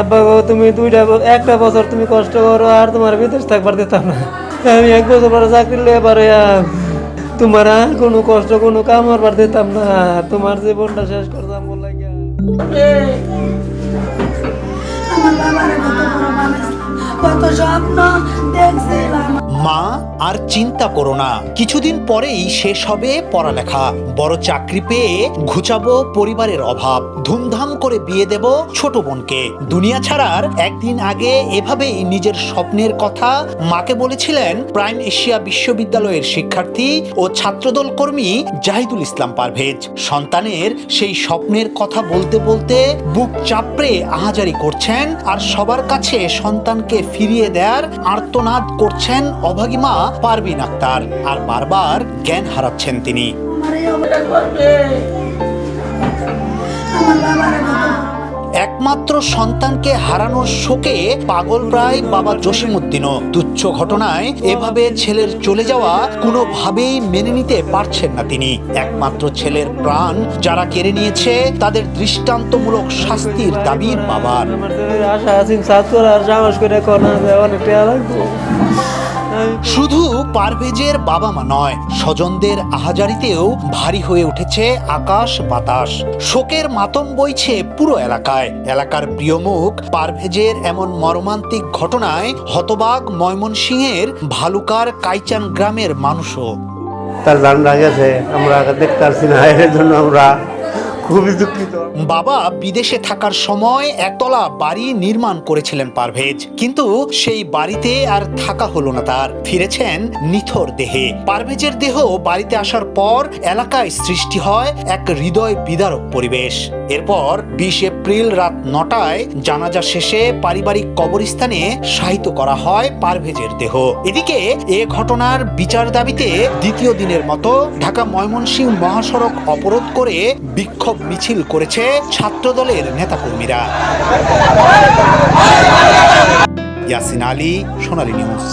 আব্বা গো, তুমি দুইটা একটা বছর তুমি কষ্ট করো, আর তোমার বিদেশ থাকবার দিতাম না। আমি এক বছর পরে চাকরি লিয়ে পারে তোমার আর কোনো কষ্ট, কোনো কাম করবার দিতাম না। তোমার জীবনটা শেষ করতাম বলে কত স্বপ্ন মা, আর চিন্তা করো না। কিছুদিন পরেই শেষ হবে পড়ালেখা। বড় চাকরি পেয়ে ঘুচাবো পরিবারের অভাব। ধুমধাম করে বিয়ে দেব ছোট বোনকে। দুনিয়া ছাড়ার একদিন আগে এভাবেই নিজের স্বপ্নের কথা মাকে বলেছিলেন প্রাইম এশিয়া বিশ্ববিদ্যালয়ের শিক্ষার্থী ও ছাত্রদল কর্মী জাহিদুল ইসলাম পারভেজ। সন্তানের সেই স্বপ্নের কথা বলতে বলতে বুক চাপড়ে আহাজারি করছেন আর সবার কাছে সন্তানকে ফিরিয়ে দেয়ার দেওয়ার আর্তনাদ করছেন অভাগী মা পারবিন আক্তার আর বারবার জ্ঞান হারাচ্ছেন তিনি। আমার একমাত্র সন্তানকে হারানোর শোকে পাগল প্রায় বাবা জসিমুদ্দিনও তুচ্ছ ঘটনায় এভাবে ছেলের চলে যাওয়া কোনোভাবেই মেনে নিতে পারছেন না তিনি। একমাত্র ছেলের প্রাণ যারা কেড়ে নিয়েছে, তাদের দৃষ্টান্তমূলক শাস্তির দাবি বাবার। আশা আছেন ছাত্র আর সাহস করে শুধু পারভেজের বাবা মা নয়, স্বজনদের আহাজারিতেও ভারী হয়ে উঠেছে আকাশ বাতাস। শোকের মাতম বইছে পুরো এলাকায়। এলাকার প্রিয় মুখ পারভেজের এমন মর্মান্তিক ঘটনায় হতবাগ ময়মনসিংহের ভালুকার কাইচান গ্রামের মানুষও। তার জানটা গেছে, আমরা দেখতে পারছি না, এর জন্য আমরা খুবই দুঃখিত। বাবা বিদেশে থাকার সময় একতলা বাড়ি নির্মাণ করেছিলেন পারভেজ। কিন্তু সেই বাড়িতে আর থাকা হলো না তার। ফিরেছেন নিথর দেহে। পারভেজের দেহ বাড়িতে আসার পর এলাকায় সৃষ্টি হয় এক হৃদয় বিদারক পরিবেশ। এরপর বিশ এপ্রিল রাত নটায় জানাজা শেষে পারিবারিক কবরস্থানে শায়িত করা হয় পারভেজের দেহ। এদিকে এ ঘটনার বিচার দাবিতে দ্বিতীয় দিনের মতো ঢাকা ময়মনসিংহ মহাসড়ক অবরোধ করে বিক্ষোভ মিছিল করেছে ছাত্রদলের নেতাকর্মীরা। ইয়াসিন আলী সোনালী নিউজ।